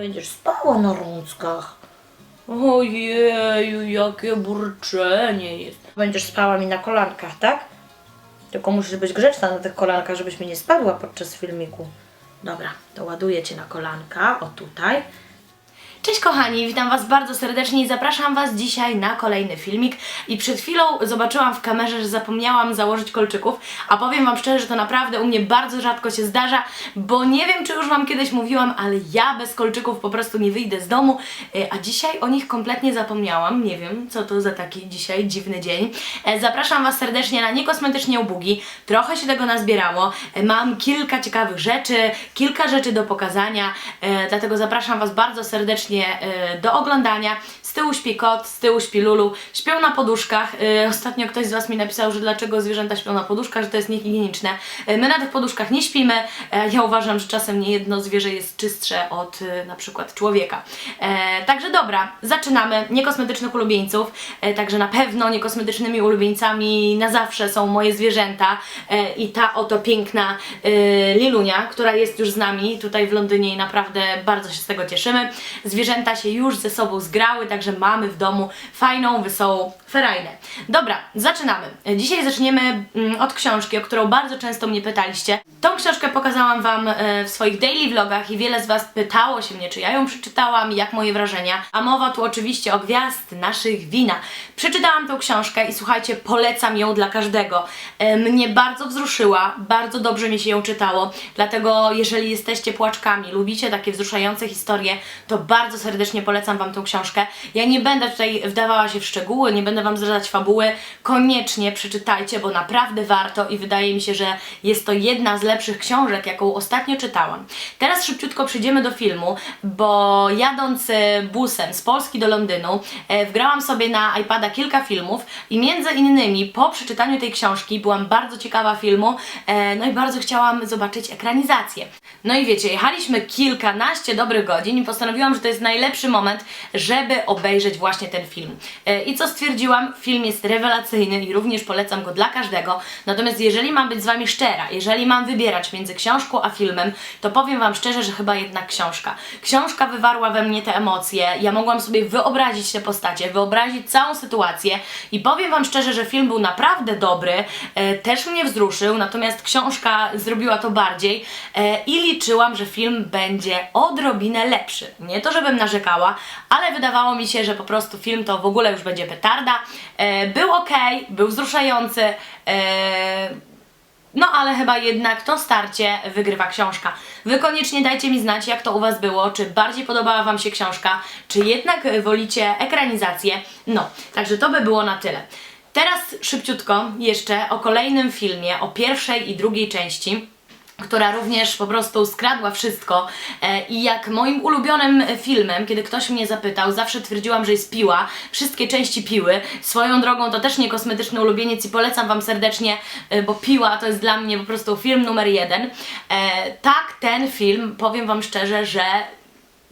Będziesz spała na rączkach. Ojeju, jakie burczenie jest. Będziesz spała mi na kolankach, tak? Tylko musisz być grzeczna na tych kolankach, żebyś mi nie spadła podczas filmiku. Dobra, to ładuję Cię na kolanka, o tutaj. Cześć kochani, witam Was bardzo serdecznie i zapraszam Was dzisiaj na kolejny filmik. I przed chwilą zobaczyłam w kamerze, że zapomniałam założyć kolczyków, a powiem Wam szczerze, że to naprawdę u mnie bardzo rzadko się zdarza, bo nie wiem, czy już Wam kiedyś mówiłam, ale ja bez kolczyków po prostu nie wyjdę z domu, e, a dzisiaj o nich kompletnie zapomniałam. Nie wiem, co to za taki dzisiaj dziwny dzień. E, Zapraszam Was serdecznie na niekosmetycznie ubugi. Trochę się tego nazbierało. E, Mam kilka ciekawych rzeczy, kilka rzeczy do pokazania, dlatego zapraszam Was bardzo serdecznie e, do oglądania. Z tyłu śpi kot, z tyłu śpi Lulu, śpią na poduszkach. E, Ostatnio ktoś z Was mi napisał, że dlaczego zwierzęta śpią na poduszkach, że to jest niehigieniczne. E, My na tych poduszkach nie śpimy. E, Ja uważam, że czasem nie jedno zwierzę jest czystsze od e, na przykład człowieka. E, Także dobra, zaczynamy. Niekosmetycznych ulubieńców, e, także na pewno niekosmetycznymi ulubieńcami na zawsze są moje zwierzęta i ta oto piękna Lilunia, która jest już z nami tutaj w Londynie i naprawdę bardzo się z tego cieszymy. Zwierzęta się już ze sobą zgrały, także mamy w domu fajną, wesołą ferajnę. Dobra, zaczynamy. Dzisiaj zaczniemy mm, od książki, o którą bardzo często mnie pytaliście. Tą książkę pokazałam Wam e, w swoich daily vlogach i wiele z Was pytało się mnie, czy ja ją przeczytałam i jak moje wrażenia. A mowa tu oczywiście o gwiazd naszych wina. Przeczytałam tą książkę i słuchajcie, polecam ją dla każdego. E, Mnie bardzo wzruszyła, bardzo dobrze mi się ją czytało, dlatego jeżeli jesteście płaczkami, lubicie takie wzruszające historie, to bardzo serdecznie polecam Wam tą książkę. Ja nie będę tutaj wdawała się w szczegóły, nie będę Wam zdradzać fabuły. Koniecznie przeczytajcie, bo naprawdę warto i wydaje mi się, że jest to jedna z lepszych książek, jaką ostatnio czytałam. Teraz szybciutko przejdziemy do filmu, bo jadąc e, busem z Polski do Londynu, e, wgrałam sobie na iPada kilka filmów i między innymi po przeczytaniu tej książki byłam bardzo ciekawa filmu, e, no i bardzo chciałam zobaczyć ekranizację. No i wiecie, jechaliśmy kilkanaście dobrych godzin i postanowiłam, że to jest najlepszy moment, żeby obejrzeć właśnie ten film. E, I co stwierdziłam? Film jest rewelacyjny i również polecam go dla każdego. Natomiast jeżeli mam być z Wami szczera, jeżeli mam wybierać między książką a filmem, to powiem Wam szczerze, że chyba jednak książka. Książka wywarła we mnie te emocje, ja mogłam sobie wyobrazić te postacie, wyobrazić całą sytuację i powiem Wam szczerze, że film był naprawdę dobry, e, też mnie wzruszył, natomiast książka zrobiła to bardziej e, i liczyłam, że film będzie odrobinę lepszy. Nie to, żebym narzekała, ale wydawało mi się, że po prostu film to w ogóle już będzie petarda. E, był ok, był wzruszający. E, no ale chyba jednak to starcie wygrywa książka. Wy koniecznie dajcie mi znać, jak to u Was było, czy bardziej podobała Wam się książka, czy jednak wolicie ekranizację. No, także to by było na tyle. Teraz szybciutko jeszcze o kolejnym filmie, o pierwszej i drugiej części która również po prostu skradła wszystko. E, i jak moim ulubionym filmem, kiedy ktoś mnie zapytał, zawsze twierdziłam, że jest piła, wszystkie części piły, swoją drogą to też nie kosmetyczny ulubieniec i polecam Wam serdecznie, e, bo piła to jest dla mnie po prostu film numer jeden. E, tak, ten film, powiem Wam szczerze, że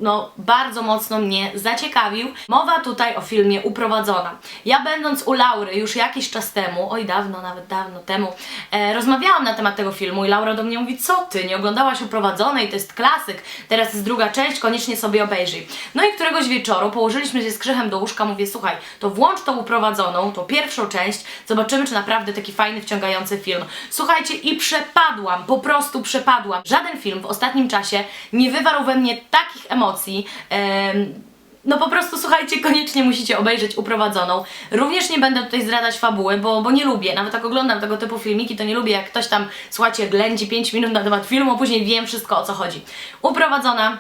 no, bardzo mocno mnie zaciekawił. Mowa tutaj o filmie Uprowadzona. Ja będąc u Laury już jakiś czas temu, oj dawno, nawet dawno temu, e, rozmawiałam na temat tego filmu i Laura do mnie mówi, co ty, nie oglądałaś Uprowadzonej, to jest klasyk, teraz jest druga część, koniecznie sobie obejrzyj. No i któregoś wieczoru położyliśmy się z Krzychem do łóżka, mówię, słuchaj, to włącz tą Uprowadzoną, tą pierwszą część, zobaczymy, czy naprawdę taki fajny, wciągający film. Słuchajcie, i przepadłam, po prostu przepadłam. Żaden film w ostatnim czasie nie wywarł we mnie takich emocji, em, no po prostu słuchajcie, koniecznie musicie obejrzeć Uprowadzoną. Również nie będę tutaj zdradzać fabuły, bo, bo nie lubię, nawet jak oglądam tego typu filmiki, to nie lubię jak ktoś tam, słuchajcie, ględzi 5 minut na temat filmu, a później wiem wszystko o co chodzi. Uprowadzona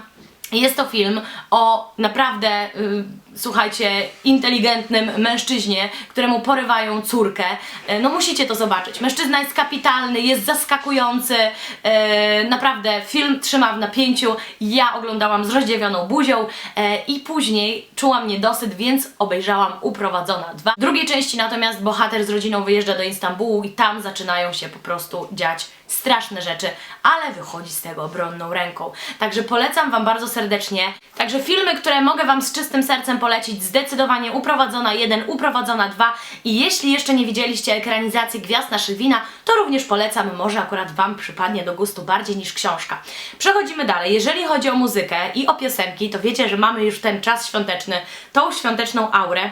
jest to film o naprawdę, y, słuchajcie, inteligentnym mężczyźnie, któremu porywają córkę. E, No musicie to zobaczyć. Mężczyzna jest kapitalny, jest zaskakujący. E, naprawdę film trzyma w napięciu. Ja oglądałam z rozdziawioną buzią e, i później czułam niedosyt, więc obejrzałam Uprowadzona 2. W drugiej części natomiast bohater z rodziną wyjeżdża do Istambułu i tam zaczynają się po prostu dziać straszne rzeczy, ale wychodzi z tego obronną ręką. Także polecam Wam bardzo serdecznie. Także filmy, które mogę Wam z czystym sercem polecić zdecydowanie Uprowadzona 1, Uprowadzona 2 i jeśli jeszcze nie widzieliście ekranizacji Gwiazd naszych wina, to również polecam, może akurat Wam przypadnie do gustu bardziej niż książka. Przechodzimy dalej. Jeżeli chodzi o muzykę i o piosenki, to wiecie, że mamy już ten czas świąteczny, tą świąteczną aurę.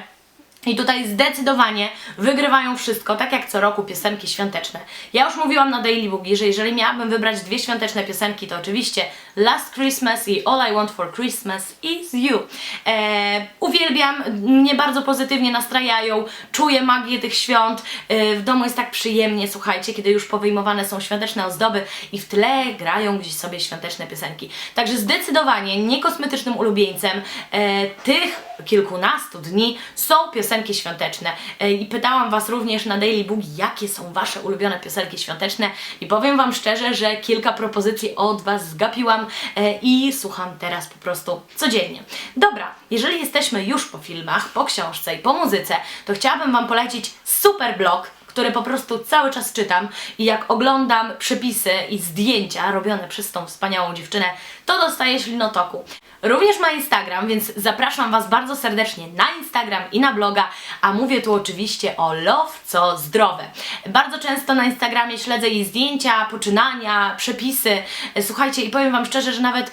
I tutaj zdecydowanie wygrywają wszystko, tak jak co roku piosenki świąteczne. Ja już mówiłam na Daily Boogie, że jeżeli miałabym wybrać dwie świąteczne piosenki, to oczywiście Last Christmas i All I Want for Christmas is You. Eee, uwielbiam, mnie bardzo pozytywnie nastrajają, czuję magię tych świąt. Eee, w domu jest tak przyjemnie, słuchajcie, kiedy już powyjmowane są świąteczne ozdoby i w tle grają gdzieś sobie świąteczne piosenki. Także zdecydowanie niekosmetycznym ulubieńcem e, tych kilkunastu dni są piosenki świąteczne. E, I pytałam Was również na Daily Book, jakie są Wasze ulubione piosenki świąteczne i powiem Wam szczerze, że kilka propozycji od Was zgapiłam e, i słucham teraz po prostu codziennie. Dobra, jeżeli jesteśmy już po filmach, po książce i po muzyce, to chciałabym Wam polecić super blog, który po prostu cały czas czytam i jak oglądam przepisy i zdjęcia robione przez tą wspaniałą dziewczynę, to dostaję ślinotoku. Również ma Instagram, więc zapraszam Was bardzo serdecznie na Instagram i na bloga, a mówię tu oczywiście o Love Co Zdrowe. Bardzo często na Instagramie śledzę jej zdjęcia, poczynania, przepisy. Słuchajcie, i powiem Wam szczerze, że nawet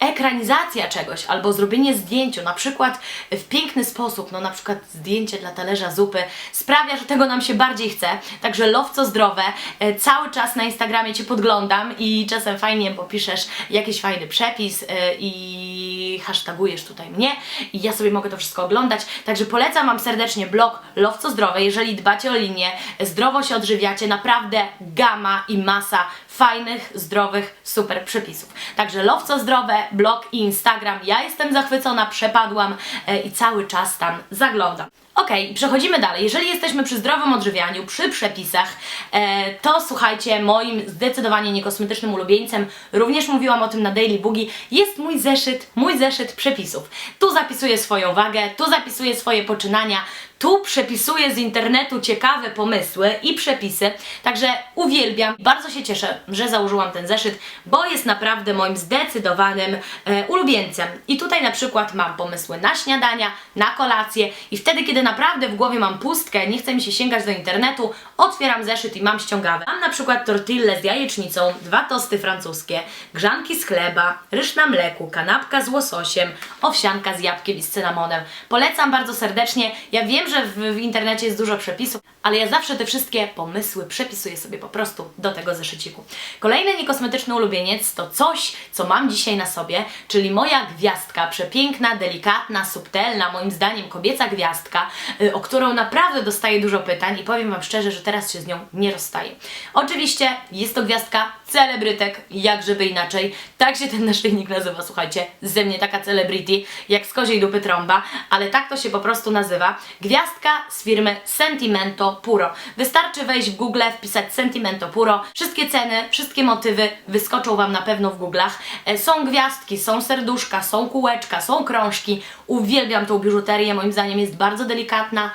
ekranizacja czegoś albo zrobienie zdjęciu, na przykład w piękny sposób, no na przykład zdjęcie dla talerza zupy, sprawia, że tego nam się bardziej chce. Także Love Co Zdrowe, e, cały czas na Instagramie Cię podglądam i czasem fajnie, bo piszesz jakiś fajny przepis e, i hashtagujesz tutaj mnie i ja sobie mogę to wszystko oglądać. Także polecam Wam serdecznie blog Love Co Zdrowe, jeżeli dbacie o linię, zdrowo się odżywiacie, naprawdę gama i masa fajnych, zdrowych, super przepisów. Także Love Co Zdrowe, blog i Instagram. Ja jestem zachwycona, przepadłam e, i cały czas tam zaglądam. Ok, przechodzimy dalej. Jeżeli jesteśmy przy zdrowym odżywianiu, przy przepisach, e, to słuchajcie, moim zdecydowanie niekosmetycznym ulubieńcem, również mówiłam o tym na Daily Boogie, jest mój zeszyt, mój zeszyt przepisów. Tu zapisuję swoją wagę, tu zapisuję swoje poczynania, tu przepisuję z internetu ciekawe pomysły i przepisy, także uwielbiam. Bardzo się cieszę, że założyłam ten zeszyt, bo jest naprawdę moim zdecydowanym e, ulubieńcem. I tutaj na przykład mam pomysły na śniadania, na kolację i wtedy, kiedy naprawdę w głowie mam pustkę, nie chce mi się sięgać do internetu, otwieram zeszyt i mam ściągawe. Mam na przykład tortille z jajecznicą, dwa tosty francuskie, grzanki z chleba, ryż na mleku, kanapka z łososiem, owsianka z jabłkiem i z cynamonem. Polecam bardzo serdecznie. Ja wiem, że w, w internecie jest dużo przepisów, ale ja zawsze te wszystkie pomysły przepisuję sobie po prostu do tego zeszyciku. Kolejny niekosmetyczny ulubieniec to coś, co mam dzisiaj na sobie, czyli moja gwiazdka, przepiękna, delikatna, subtelna, moim zdaniem kobieca gwiazdka, y, o którą naprawdę dostaję dużo pytań i powiem Wam szczerze, że teraz się z nią nie rozstaję. Oczywiście jest to gwiazdka celebrytek, jak żeby inaczej. Tak się ten naszyjnik nazywa, słuchajcie, ze mnie taka celebrity, jak z koziej dupy trąba, ale tak to się po prostu nazywa. Gwiazdka z firmy Sentimento Puro. Wystarczy wejść w Google, wpisać Sentimento Puro. Wszystkie ceny, wszystkie motywy wyskoczą Wam na pewno w Google'ach. E, Są gwiazdki, są serduszka, są kółeczka, są krążki. Uwielbiam tą biżuterię, moim zdaniem jest bardzo delikatna,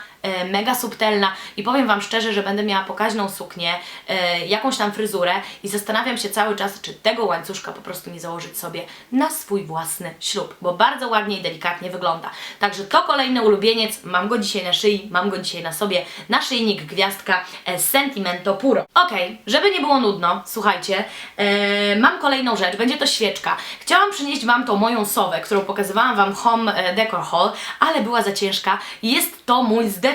mega subtelna i powiem Wam szczerze, że będę miała pokaźną suknię, e, jakąś tam fryzurę i zastanawiam się cały czas, czy tego łańcuszka po prostu nie założyć sobie na swój własny ślub, bo bardzo ładnie i delikatnie wygląda. Także to kolejny ulubieniec, mam go dzisiaj na szyi, mam go dzisiaj na sobie, naszyjnik gwiazdka e, Sentimento Puro. Okej, żeby nie było nudno, słuchajcie, e, mam kolejną rzecz, będzie to świeczka. Chciałam przynieść Wam tą moją sowę, którą pokazywałam Wam Home e, Decor Haul, ale była za ciężka. Jest to mój zdecydowanie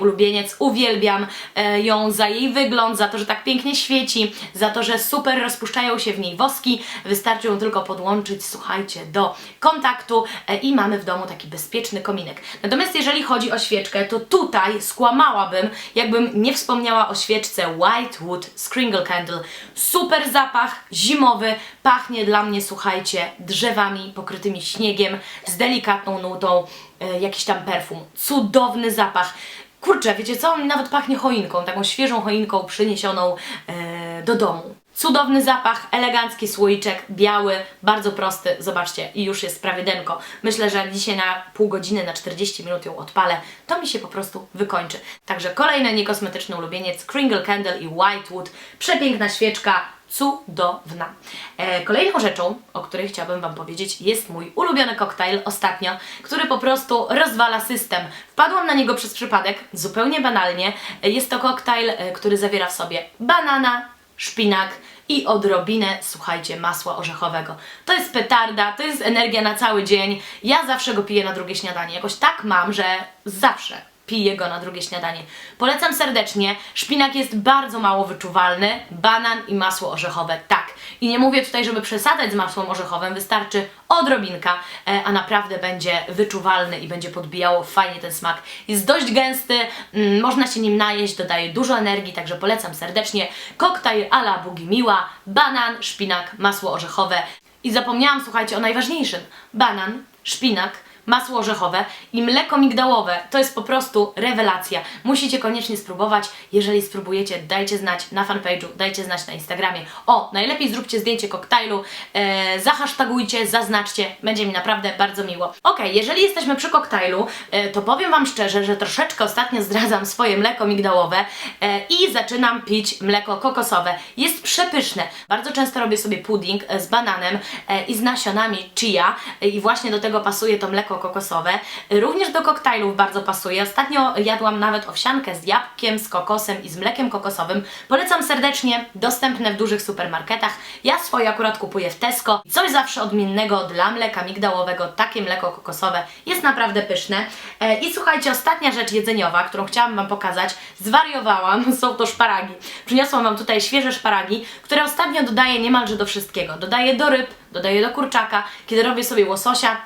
ulubieniec, uwielbiam e, ją za jej wygląd, za to, że tak pięknie świeci, za to, że super rozpuszczają się w niej woski. Wystarczy ją tylko podłączyć, słuchajcie, do kontaktu e, i mamy w domu taki bezpieczny kominek. Natomiast jeżeli chodzi o świeczkę, to tutaj skłamałabym, jakbym nie wspomniała o świeczce White Wood Skringle Candle. Super zapach, zimowy, pachnie dla mnie, słuchajcie, drzewami pokrytymi śniegiem, z delikatną nutą, jakiś tam perfum. Cudowny zapach. Kurczę, wiecie co? On nawet pachnie choinką, taką świeżą choinką przyniesioną e, do domu. Cudowny zapach, elegancki słoiczek, biały, bardzo prosty. Zobaczcie, i już jest prawie denko. Myślę, że dzisiaj na pół godziny, na 40 minut ją odpalę, to mi się po prostu wykończy. Także kolejny niekosmetyczny ulubieniec, Kringle Candle i Whitewood. Przepiękna świeczka, cudowna. E, kolejną rzeczą, o której chciałabym Wam powiedzieć, jest mój ulubiony koktajl ostatnio, który po prostu rozwala system. Wpadłam na niego przez przypadek, zupełnie banalnie. E, Jest to koktajl, e, który zawiera w sobie banana, szpinak i odrobinę, słuchajcie, masła orzechowego. To jest petarda, to jest energia na cały dzień. Ja zawsze go piję na drugie śniadanie. Jakoś tak mam, że zawsze piję go na drugie śniadanie. Polecam serdecznie. Szpinak jest bardzo mało wyczuwalny, banan i masło orzechowe, tak. I nie mówię tutaj, żeby przesadzać z masłem orzechowym, wystarczy odrobinka, e, a naprawdę będzie wyczuwalny i będzie podbijało fajnie ten smak. Jest dość gęsty, mm, można się nim najeść, dodaje dużo energii, także polecam serdecznie. Koktajl a la Bugimiła, banan, szpinak, masło orzechowe. I zapomniałam, słuchajcie, o najważniejszym. Banan, szpinak, masło orzechowe i mleko migdałowe. To jest po prostu rewelacja. Musicie koniecznie spróbować. Jeżeli spróbujecie, dajcie znać na fanpage'u, dajcie znać na Instagramie. O, najlepiej zróbcie zdjęcie koktajlu, e, zahasztagujcie, zaznaczcie. Będzie mi naprawdę bardzo miło. Ok, jeżeli jesteśmy przy koktajlu, e, to powiem Wam szczerze, że troszeczkę ostatnio zdradzam swoje mleko migdałowe e, i zaczynam pić mleko kokosowe. Jest przepyszne. Bardzo często robię sobie pudding e, z bananem e, i z nasionami chia e, i właśnie do tego pasuje to mleko kokosowe. Również do koktajlów bardzo pasuje. Ostatnio jadłam nawet owsiankę z jabłkiem, z kokosem i z mlekiem kokosowym. Polecam serdecznie, dostępne w dużych supermarketach. Ja swoje akurat kupuję w Tesco. Coś zawsze odmiennego dla mleka migdałowego, takie mleko kokosowe jest naprawdę pyszne. E, I słuchajcie, ostatnia rzecz jedzeniowa, którą chciałam Wam pokazać, zwariowałam, są to szparagi. Przyniosłam Wam tutaj świeże szparagi, które ostatnio dodaję niemalże do wszystkiego. Dodaję do ryb, dodaję do kurczaka, kiedy robię sobie łososia,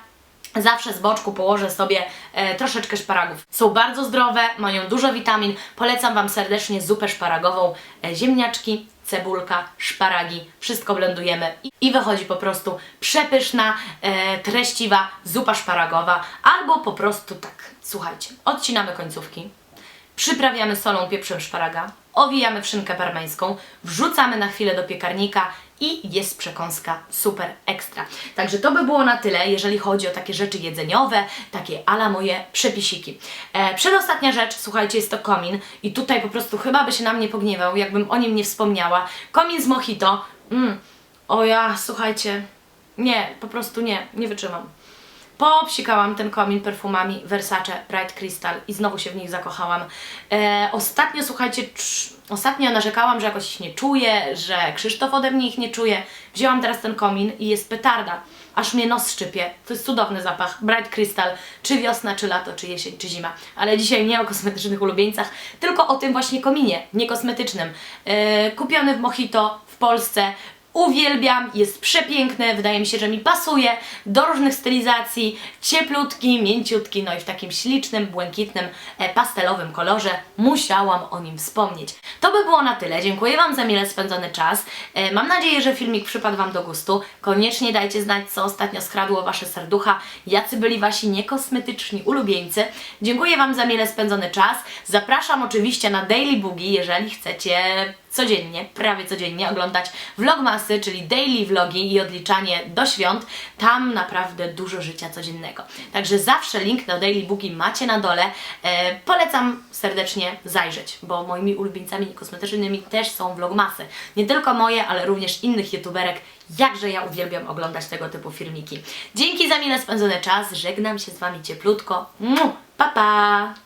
Zawsze z boczku położę sobie e, troszeczkę szparagów. Są bardzo zdrowe, mają dużo witamin. Polecam Wam serdecznie zupę szparagową. E, ziemniaczki, cebulka, szparagi, wszystko blendujemy i, i wychodzi po prostu przepyszna, e, treściwa zupa szparagowa. Albo po prostu tak, słuchajcie, odcinamy końcówki, przyprawiamy solą, pieprzem szparaga, owijamy w szynkę parmeńską, wrzucamy na chwilę do piekarnika i jest przekąska super ekstra. Także to by było na tyle, jeżeli chodzi o takie rzeczy jedzeniowe, takie ala moje przepisiki. E, przedostatnia rzecz, słuchajcie, jest to komin i tutaj po prostu chyba by się na mnie pogniewał, jakbym o nim nie wspomniała. Komin z mojito, mm, o ja, słuchajcie, nie, po prostu nie, nie wytrzymam. Popsikałam ten komin perfumami Versace Bright Crystal i znowu się w nich zakochałam. E, ostatnio, słuchajcie, ostatnio narzekałam, że jakoś ich nie czuję, że Krzysztof ode mnie ich nie czuje. Wzięłam teraz ten komin i jest petarda. Aż mnie nos szczypie. To jest cudowny zapach. Bright Crystal. Czy wiosna, czy lato, czy jesień, czy zima. Ale dzisiaj nie o kosmetycznych ulubieńcach, tylko o tym właśnie kominie, niekosmetycznym. E, kupiony w Mojito w Polsce. Uwielbiam, jest przepiękny, wydaje mi się, że mi pasuje do różnych stylizacji, cieplutki, mięciutki, no i w takim ślicznym, błękitnym, e, pastelowym kolorze. Musiałam o nim wspomnieć. To by było na tyle. Dziękuję Wam za mile spędzony czas. E, Mam nadzieję, że filmik przypadł Wam do gustu. Koniecznie dajcie znać, co ostatnio skradło Wasze serducha, jacy byli Wasi niekosmetyczni ulubieńcy. Dziękuję Wam za mile spędzony czas. Zapraszam oczywiście na Daily Boogie, jeżeli chcecie codziennie, prawie codziennie oglądać vlogmasy, czyli daily vlogi i odliczanie do świąt. Tam naprawdę dużo życia codziennego. Także zawsze link do Daily Boogie macie na dole. E, polecam serdecznie zajrzeć, bo moimi ulubieńcami kosmetycznymi też są vlogmasy. Nie tylko moje, ale również innych youtuberek. Jakże ja uwielbiam oglądać tego typu filmiki. Dzięki za mile spędzony czas. Żegnam się z Wami cieplutko. Mu, pa pa!